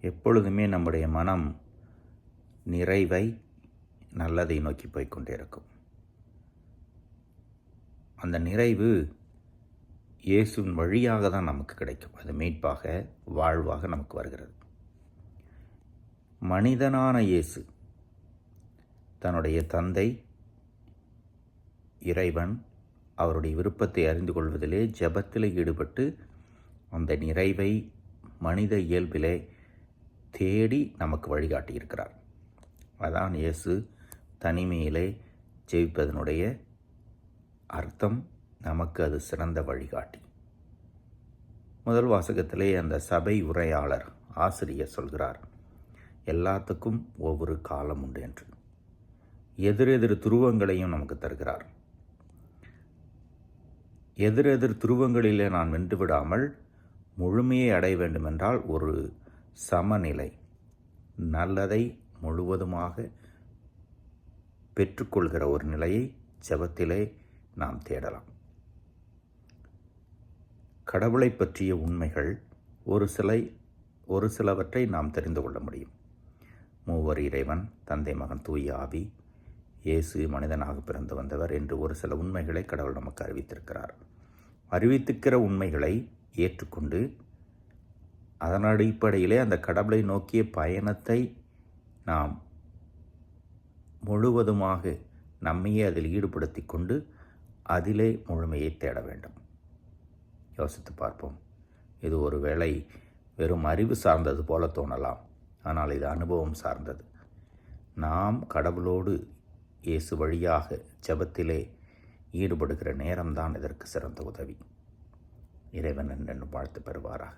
எப்பொழுதுமே நம்முடைய மனம் நிறைவை நல்லதை நோக்கி போய்கொண்டே இருக்கும் அந்த நிறைவு இயேசுவின் வழியாக தான் நமக்கு கிடைக்கும். அது மீட்பாக வாழ்வாக நமக்கு வருகிறது. மனிதனான இயேசு தன்னுடைய தந்தை இறைவன் அவருடைய விருப்பத்தை அறிந்து கொள்வதிலே ஜெபத்தில் ஈடுபட்டு அந்த நிறைவை மனித இயல்பிலே தேடி நமக்கு வழிகாட்டியிருக்கிறார் அதான் இயேசு தனிமையிலே ஜெயிப்பதனுடைய அர்த்தம். நமக்கு அது சிறந்த வழிகாட்டி. முதல் வாசகத்திலே அந்த சபை உரையாளர் ஆசிரியர் சொல்கிறார் எல்லாத்துக்கும் ஒவ்வொரு காலம் உண்டு என்று. எதிரெதிர் துருவங்களையும் நமக்கு தருகிறார். எதிரெதிர் துருவங்களிலே நான் வென்று விடாமல் முழுமையை அடைய வேண்டுமென்றால் ஒரு சமநிலை. நல்லதை முழுவதுமாக பெற்றுக்கொள்கிற ஒரு நிலையை ஜெபத்திலே நாம் தேடலாம். கடவுளை பற்றிய உண்மைகள் ஒரு சிலை ஒரு சிலவற்றை நாம் தெரிந்து கொள்ள முடியும். மூவர் இறைவன் தந்தை மகன் தூய் ஆவி இயேசு மனிதனாக பிறந்து வந்தவர் என்று ஒரு சில உண்மைகளை கடவுள் நமக்கு அறிவித்திருக்கிறார். அறிவித்திருக்கிற உண்மைகளை ஏற்றுக்கொண்டு அதன் அடிப்படையிலே அந்த கடவுளை நோக்கிய பயணத்தை நாம் முழுவதுமாக நம்மையே அதில் ஈடுபடுத்தி கொண்டு அதிலே முழுமையை தேட வேண்டும். யோசித்து பார்ப்போம். இது ஒரு வேளை வெறும் அறிவு சார்ந்தது போல தோணலாம். ஆனால் இது அனுபவம் சார்ந்தது. நாம் கடவுளோடு இயேசு வழியாக ஜபத்திலே ஈடுபடுகிற நேரம்தான் இதற்கு சிறந்த உதவி. இறைவன் என்று வாழ்த்து பெறுவாராக.